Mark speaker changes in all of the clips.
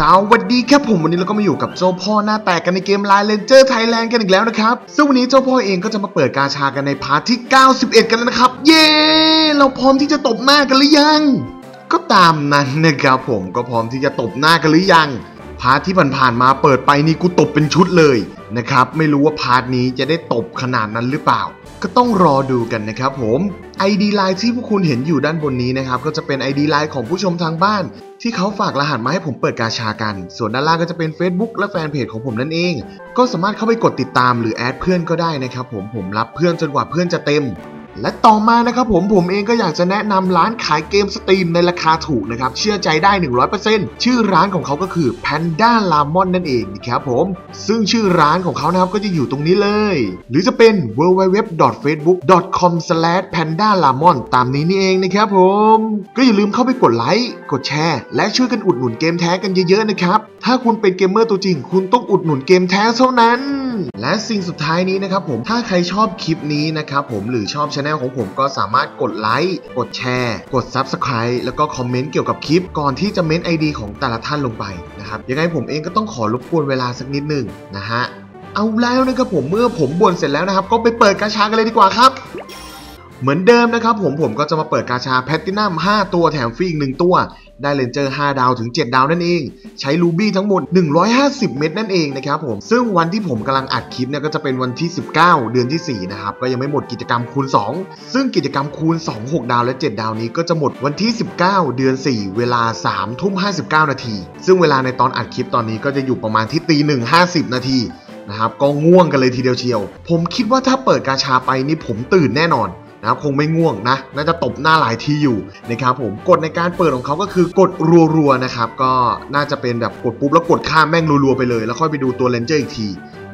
Speaker 1: สวัสดีครับผมวันนี้เราก็มาอยู่กับเจ้าพ่อหน้าแตกกันในเกม Line Ranger Thailand กันอีกแล้วนะครับ ซึ่งวันนี้เจ้าพ่อเองก็จะมาเปิดกาชากันในพาร์ทที่ 91 กันแล้วนะครับ เย้เราพร้อมที่จะตบหน้ากันหรือยัง ก็ตามนั้นนะครับผมก็พร้อมที่จะตบหน้ากันหรือยัง พาร์ทที่ผ่านๆมาเปิดไปนี่กูตบเป็นชุดเลยนะครับไม่รู้ว่าพาร์ทนี้จะได้ตบขนาดนั้นหรือเปล่า ก็ต้องรอดูกันนะครับผม ID Line ที่พวกคุณเห็นอยู่ด้านบนนี้นะครับก็จะเป็น ID Line ของผู้ชมทางบ้าน ที่เขาฝากรหัสมาให้ผมเปิดกาชากัน ส่วนด้านล่างก็จะเป็น Facebook และแฟนเพจของผมนั่นเอง ก็สามารถเข้าไปกดติดตามหรือแอดเพื่อนก็ได้นะครับผมผมรับเพื่อนจนกว่าเพื่อนจะเต็ม และต่อมานะครับผมผมเองก็อยากจะแนะนำร้านขายเกมสตรีมในราคาถูกนะครับ เชื่อใจได้ 100%ชื่อร้านของเขาก็คือ Panda Lamon นั่นเองนะครับผม ซึ่งชื่อร้านของเขานะครับก็จะอยู่ตรงนี้เลย หรือจะเป็น www.facebook.com/pandalamon ตามนี้นี่เองนะครับผม ก็อย่าลืมเข้าไปกดไลค์กดแชร์ และช่วยกันอุดหนุนเกมแท้กันเยอะๆนะครับถ้าคุณเป็นเกมเมอร์ตัวจริง คุณต้องอุดหนุนเกมแท้เท่านั้น และสิ่งสุดท้ายนี้นะครับผมถ้าใครชอบคลิปนี้นะครับผมหรือชอบชแนลของผมก็สามารถกดไลค์กดแชร์ กด Subscribe แล้วก็คอมเมนต์เกี่ยวกับคลิปก่อนที่จะเม้น ID ของแต่ละท่านลงไปนะครับยังไงผมเองก็ต้องขอรบกวนเวลาสักนิดหนึ่งนะฮะเอาแล้วนะครับผมเมื่อผมบ่นเสร็จแล้วนะครับ ก็ไปเปิดกาชากันเลยดีกว่าครับ เหมือนเดิมนะครับผมผมก็จะมาเปิดกาชาแพตตินัม5ตัวแถมฟรีอีก1ตัว ได้เลนเจอร์ 5 ดาวถึง 7 ดาวนั่นเอง ใช้รูบี้ทั้งหมด 150 เม็ดนั่นเองนะครับผม ซึ่งวันที่ผมกำลังอัดคลิปเนี่ยก็จะเป็นวันที่ 19 เดือนที่ 4 นะครับ ก็ยังไม่หมดกิจกรรมคูณ 2 ซึ่งกิจกรรมคูณ 2 6 ดาวและ 7 ดาวนี้ก็จะหมดวันที่ 19 เดือน 4 เวลา3ทุ่ม59 นาที ซึ่งเวลาในตอนอัดคลิปตอนนี้ก็จะอยู่ประมาณที่ตี1 50นาทีนะครับก็ง่วงกันเลยทีเดียวเชียว ผมคิดว่าถ้าเปิดกาชาไปนี่ผมตื่นแน่นอน นะครับคงไม่ง่วงนะน่าจะตบหน้าหลายทีอยู่นะครับผมกฎในการเปิดของเขาก็คือกดรัวๆนะครับก็น่าจะเป็นแบบกดปุ๊บแล้วกดข้ามแม่งรัวๆไปเลย แล้วค่อยไปดูตัวเลนเจอร์อีกที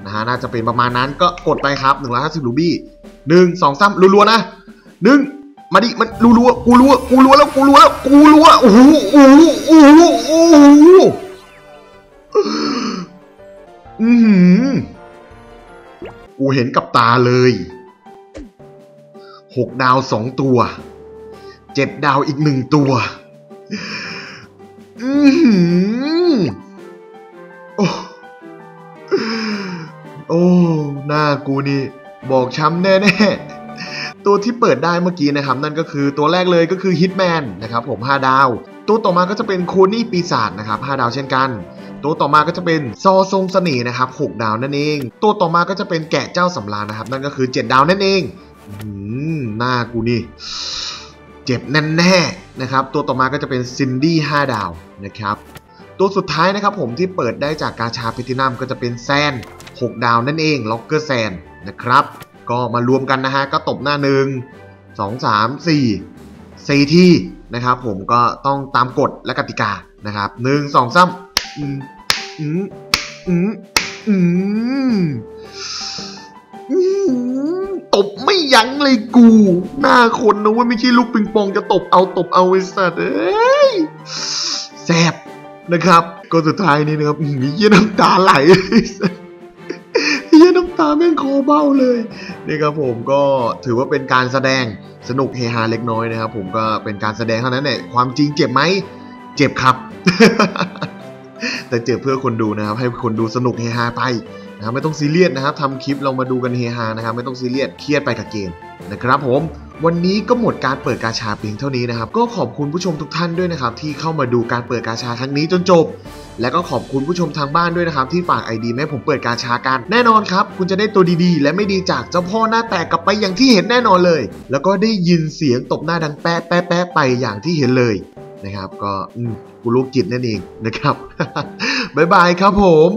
Speaker 1: นะฮะน่าจะเป็นประมาณนั้นก็กดไปครับ150รูบี้หนึ่งสองสามรัวๆนะหนึ่งมาดิมันรัวๆกูรัวกูรัวแล้วกูรัวแล้วกูรัวโอ้โหโอ้โหโอ้โหโอ้โหอือหือกูเห็นกับตาเลย หกดาวสองตัวเจ็ดดาวอีกหนึ่งตัว อือโอ้โอ้ หน้ากูนี่ บอกช้ำแน่ๆ ตัวที่เปิดได้เมื่อกี้นะครับ นั่นก็คือตัวแรกเลยก็คือฮิตแมนนะครับผม 5 ดาว ตัวต่อมาก็จะเป็นโคนี่ปีศาจนะครับ 5 ดาวเช่นกันตัวต่อมาก็จะเป็นซอทรงเสน่ห์นะครับ 6 ดาวนั่นเอง ตัวต่อมาก็จะเป็นแกะเจ้าสำราญนะครับ นั่นก็คือ 7 ดาวนั่นเอง หน้ากูนี่ เจ็บแน่แน่ๆนะครับ ตัวต่อมาก็จะเป็นซินดี้5ดาวนะครับ ตัวสุดท้ายนะครับผมที่เปิดได้จากกาชาพิตินัมก็จะเป็นแซน 6 ดาวนั่นเองล็อกเกอร์แซนนะครับ ก็มารวมกันนะฮะ ก็ตบหน้าหนึ่งสองสามสี่สี่ที่นะครับผมก็ต้องตามกฎและกติกานะครับหนึ่งสองสามอืมอืมอืมอืมอื้อหือ ตบไม่ยั้งเลยกู หน้าคนนะว่าไม่ใช่ลูกปิงปองจะตบเอาตบเอาไอ้สัตว์เอ้ยแสบนะครับก็สุดท้ายนี้นะครับเยี่ยน้ำตาไหลเยสัสเยี่ยน้ำตาแม่งคอเบ้าเลยนี่ครับผมก็ถือว่าเป็นการแสดงสนุกเฮฮาเล็กน้อยนะครับ ผมก็เป็นการแสดงเท่านั้นแหละความจริงเจ็บไหมเจ็บครับ แต่เจ็บเพื่อคนดูนะครับ ให้คนดูสนุกเฮฮาไปนะครับไม่ต้องซีเรียสนะครับทำคลิปเรามาดูกันเฮฮานะครับ ไม่ต้องซีเรียสเครียดไปกับเกมนะครับผมวันนี้ก็หมดการเปิดกาชาเพียงเท่านี้นะครับ ก็ขอบคุณผู้ชมทุกท่านด้วยนะครับ ที่เข้ามาดูการเปิดกาชาครั้งนี้จนจบ และก็ขอบคุณผู้ชมทางบ้านด้วยนะครับ ที่ฝากไอดีแม่ผมเปิดกาชากันแน่นอนครับ คุณจะได้ตัวดีๆ และไม่ดีจากเจ้าพ่อหน้าแตกกลับไปอย่างที่เห็นแน่นอนเลย แล้วก็ได้ยินเสียงตบหน้าดังแป๊ะแป๊ะแป๊ะไปอย่างที่เห็นเลย นะครับ ก็กูลูกจิตนั่นเองนะครับ บ๊ายบายครับผม